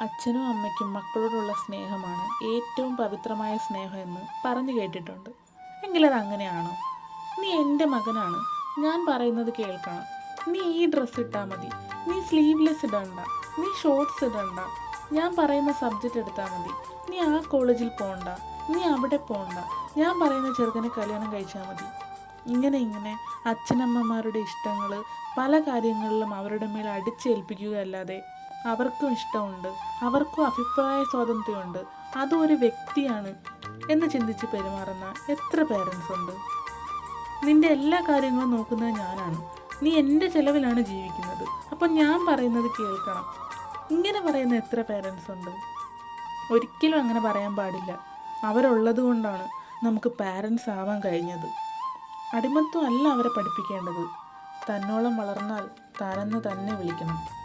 അച്ഛനും അമ്മയ്ക്കും മക്കളോടുള്ള സ്നേഹമാണ് ഏറ്റവും പവിത്രമായ സ്നേഹമെന്ന് പറഞ്ഞു കേട്ടിട്ടുണ്ട്. എങ്കിലത് അങ്ങനെയാണോ? നീ എന്റെ മകനാണ്. ഞാൻ പറയുന്നത് കേൾക്കണം. നീ ഈ ഡ്രസ്സ് ഇട്ടാൽ മതി. നീ സ്ലീവ്ലെസ് ഇടണ്ട. നീ ഷോർട്ട്സ് ഇടണ്ട. ഞാൻ പറയുന്ന സബ്ജക്റ്റ് എടുത്താൽ മതി. നീ ആ കോളേജിൽ പോകണ്ട നീ അവിടെ പോകണ്ട ഞാൻ പറയുന്ന ചെറുക്കനെ കല്യാണം കഴിച്ചാൽ മതി. ഇങ്ങനെ ഇങ്ങനെ അച്ഛനമ്മമാരുടെ ഇഷ്ടങ്ങൾ പല കാര്യങ്ങളിലും അവരുടെ മേൽ അടിച്ചേൽപ്പിക്കുകയല്ലാതെ അവർക്കും ഇഷ്ടമുണ്ട്. അവർക്കും അഭിപ്രായ സ്വാതന്ത്ര്യമുണ്ട്. അതും ഒരു വ്യക്തിയാണ് എന്ന് ചിന്തിച്ച് പെരുമാറുന്ന എത്ര പേരൻസ് ഉണ്ട്? നിന്റെ എല്ലാ കാര്യങ്ങളും നോക്കുന്നത് ഞാനാണ്. നീ എന്റെ ചെലവിലാണ് ജീവിക്കുന്നത്. അപ്പം ഞാൻ പറയുന്നത് കേൾക്കണം. ഇങ്ങനെ പറയുന്ന എത്ര പേരൻസ് ഉണ്ട്? ഒരിക്കലും അങ്ങനെ പറയാൻ പാടില്ല. അവരുള്ളത് കൊണ്ടാണ് നമുക്ക് പാരൻസ് ആവാൻ കഴിഞ്ഞത്. അടിമത്വം അല്ല അവരെ പഠിപ്പിക്കേണ്ടത്. തന്നോളം വളർന്നാൽ താനെന്ന് തന്നെ വിളിക്കണം.